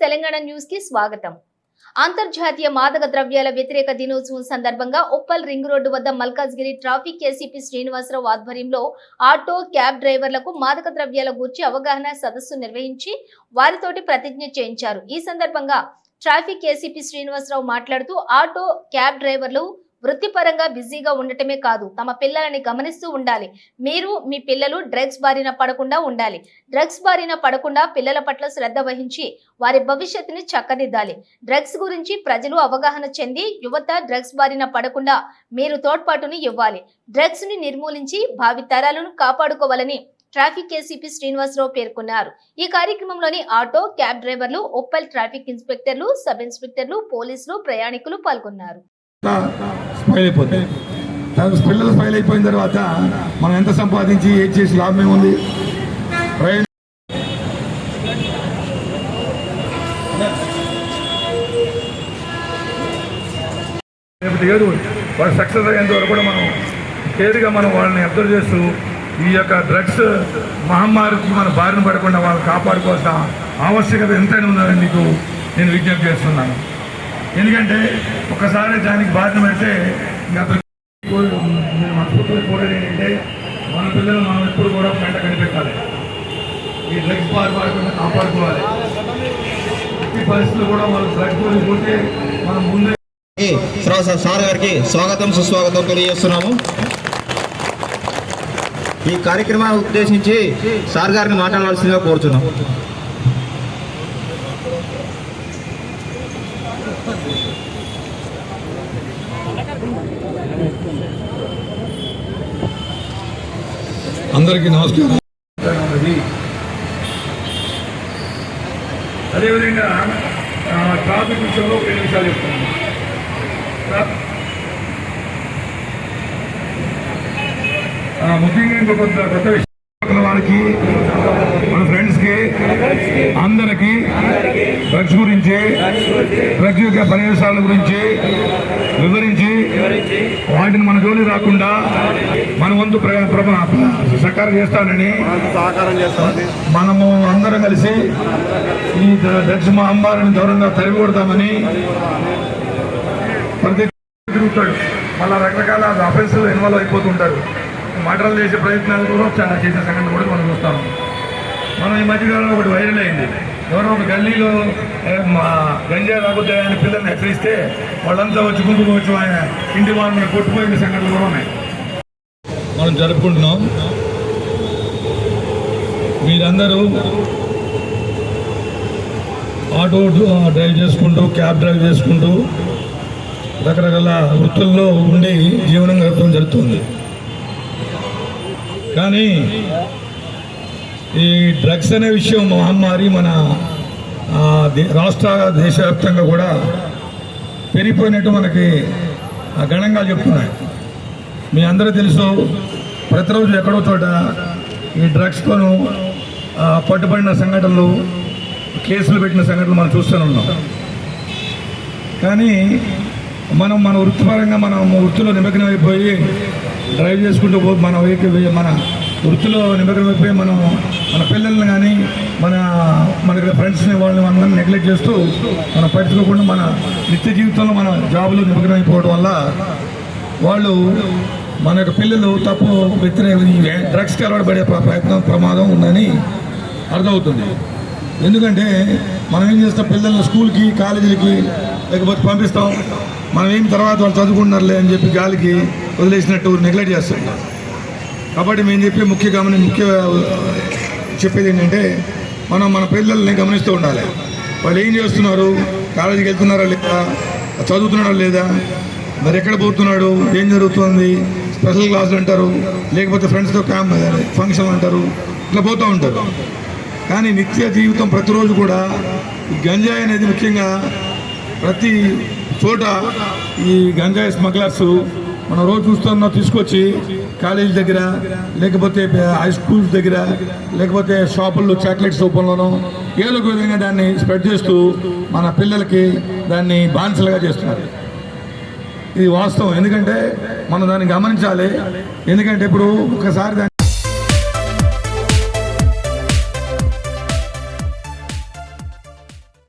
తెలంగాణ న్యూస్కి స్వాగతం. అంతర్జాతీయ మాదక ద్రవ్యాల వ్యతిరేక దినోత్సవం సందర్భంగా ఉప్పల్ రింగ్ రోడ్డు వద్ద మల్కాజ్గిరి ట్రాఫిక్ ఏసీపీ శ్రీనివాసరావు ఆధ్వర్యంలో ఆటో క్యాబ్ డ్రైవర్లకు మాదక ద్రవ్యాల గూర్చి అవగాహన సదస్సు నిర్వహించి వారితోటి ప్రతిజ్ఞ చేయించారు. ఈ సందర్భంగా ట్రాఫిక్ ఏసీపీ శ్రీనివాసరావు మాట్లాడుతూ ఆటో క్యాబ్ డ్రైవర్లు వృత్తిపరంగా బిజీగా ఉండటమే కాదు తమ పిల్లలని గమనిస్తూ ఉండాలి. మీరు మీ పిల్లలు డ్రగ్స్ బారిన పడకుండా ఉండాలి. డ్రగ్స్ బారిన పడకుండా పిల్లల పట్ల శ్రద్ధ వహించి వారి భవిష్యత్తుని చక్కదిద్దాలి. డ్రగ్స్ గురించి ప్రజలు అవగాహన చెంది యువత డ్రగ్స్ బారిన పడకుండా మీరు తోడ్పాటుని ఇవ్వాలి. డ్రగ్స్ని నిర్మూలించి భావి తరాలను కాపాడుకోవాలని ట్రాఫిక్ ఏసీపీ శ్రీనివాసరావు పేర్కొన్నారు. ఈ కార్యక్రమంలోని ఆటో క్యాబ్ డ్రైవర్లు ఒప్పల్ ట్రాఫిక్ ఇన్స్పెక్టర్లు సబ్ ఇన్స్పెక్టర్లు పోలీసులు ప్రయాణికులు పాల్గొన్నారు. స్మైల్ అయిపోతాయి తర్వాత పిల్లలు స్మైల్ అయిపోయిన తర్వాత మనం ఎంత సంపాదించి ఏం చేసి లాభం ఏముంది? రేపటి ఏడు వాడు సక్సెస్ అయ్యేంత వరకు కూడా మనం కేర్గా మనం వాళ్ళని అబ్జర్వ్ చేస్తూ ఈ యొక్క డ్రగ్స్ మహమ్మారికి మన బారిన పడకుండా వాళ్ళని కాపాడుకోవాల్సిన ఆవశ్యకత ఎంతైనా ఉందని మీకు నేను విజ్ఞప్తి చేస్తున్నాను. ఎందుకంటే ఒకసారి దానికి బారిన పెడితే ఇంకా నేను మనస్ఫూర్తిగా కోరేది ఏంటంటే మన పిల్లలు మనం ఎప్పుడు కూడా వెంట కనిపెట్టాలి. ఈ డ్రగ్స్ బారి పడకుండా కాపాడుకోవాలి. ఈ పరిస్థితులు కూడా వాళ్ళు డ్రగ్స్ పోతే మనం ముందే సార్ సార్ గారికి స్వాగతం సుస్వాగతం తెలియజేస్తున్నాము. ఈ కార్యక్రమాన్ని ఉద్దేశించి సార్ గారిని మాట్లాడాల్సిందిగా కోరుతున్నాం అందరికీ నమస్కారం. అదేవిధంగా ట్రాఫిక్ విషయంలో ఒక రెండు నిమిషాలు చెప్తాను ముఖ్యంగా ఇంకొక కొత్త కొత్త విషయం పక్కన వాళ్ళకి మన ఫ్రెండ్స్కి అందరికీ డ్రగ్స్ గురించి డ్రగ్స్ యొక్క ప్రయోజనాల గురించి వివరించి వాటిని మన జోలి రాకుండా మన వంతు సహకారం చేస్తానని మనము అందరం కలిసి ఈ డ్ర- డ్రగ్స్ మహమ్మారిని దూరంగా తరిమి కొడతామని ప్రతి తిరుగుతాడు. మళ్ళా రకరకాల అఫెన్స్ ఇన్వాల్వ్ అయిపోతుంటారు. మర్డర్లు చేసే ప్రయత్నాలు కూడా చాలా చేసే సంఘటన కూడా మనం చూస్తాం. మనం ఈ మధ్యకాలంలో ఒకటి వైరల్ అయింది. ఎవరో ఒక గల్లీలో ఏ, మా గంజా తాగుతాయి అని పిల్లల్ని హెచ్చరిస్తే వాళ్ళంతా వచ్చి గుంపుకు వచ్చి ఆయన ఇంటి వాళ్ళని కొట్టుకుపోయిన సంఘటనలు కూడా ఉన్నాయి. మనం జరుపుకుంటున్నాం. మీరందరూ ఆటో డ్రైవ్ చేసుకుంటూ క్యాబ్ డ్రైవ్ చేసుకుంటూ రకరకాల వృత్తుల్లో ఉండి జీవనం గడపడం జరుగుతుంది. కానీ ఈ డ్రగ్స్ అనే విషయం మహమ్మారి మన దే- రాష్ట్ర దేశవ్యాప్తంగా కూడా పెరిగిపోయినట్టు మనకి ఆ, చెప్తున్నాయి. మీ అందరూ తెలుసు ప్రతిరోజు ఎక్కడో చోట ఈ డ్రగ్స్తోను పట్టుబడిన సంఘటనలు కేసులు పెట్టిన సంఘటనలు మనం చూస్తూనే ఉన్నాం. కానీ మనం మన వృత్తిపరంగా మనం వృత్తిలో నిమగ్నం అయిపోయి డ్రైవ్ చేసుకుంటూ పో మన వెహికల్ మన వృత్తిలో నిమగ్నం అయిపోయి మనం మన పిల్లల్ని కానీ మన మన ఫ్రెండ్స్ని వాళ్ళని మనం నెగ్లెక్ట్ చేస్తూ మనం పట్టించుకోకుండా మన నిత్య జీవితంలో మన జాబులో నిమగ్నం అయిపోవడం వల్ల వాళ్ళు మన యొక్క పిల్లలు తప్పు వ్యతిరేక డ్రగ్స్కి అలవాటు పడే ప్రయత్నం ప్రమాదం ఉందని అర్థమవుతుంది. ఎందుకంటే మనం ఏం చేస్తాం పిల్లల్ని స్కూల్కి కాలేజీలకి లేకపోతే పంపిస్తాం. మనం ఏం తర్వాత వాళ్ళు చదువుకుంటున్నారులే అని చెప్పి గాలికి వదిలేసినట్టు నెగ్లెక్ట్ చేస్తుంటాం కాబట్టి మేము చెప్పే ముఖ్య గమని ముఖ్య చెప్పేది ఏంటంటే మనం మన పిల్లల్ని గమనిస్తూ ఉండాలి. వాళ్ళు ఏం చేస్తున్నారు? కాలేజీకి వెళ్తున్నారా లేదా? చదువుతున్నాడా లేదా? మరి ఎక్కడ పోతున్నాడు? ఏం జరుగుతుంది? స్పెషల్ క్లాసులు అంటారు లేకపోతే ఫ్రెండ్స్తో క్యాంప్ ఫంక్షన్ అంటారు ఇట్లా పోతూ ఉంటారు. కానీ నిత్య జీవితం ప్రతిరోజు కూడా గంజాయి అనేది ముఖ్యంగా ప్రతి చోట ఈ గంజాయి స్మగ్లర్స్ మనం రోజు చూస్తున్నా తీసుకొచ్చి కాలేజీ దగ్గర లేకపోతే హై స్కూల్స్ దగ్గర లేకపోతే షాపుల్లో చాక్లెట్స్ రూపంలోనో ఏదో ఒక విధంగా దాన్ని స్ప్రెడ్ చేస్తూ మన పిల్లలకి దాన్ని బానిసలుగా చేస్తున్నారు. ఇది వాస్తవం. ఎందుకంటే మనం దాన్ని గమనించాలి. ఎందుకంటే ఇప్పుడు ఒకసారి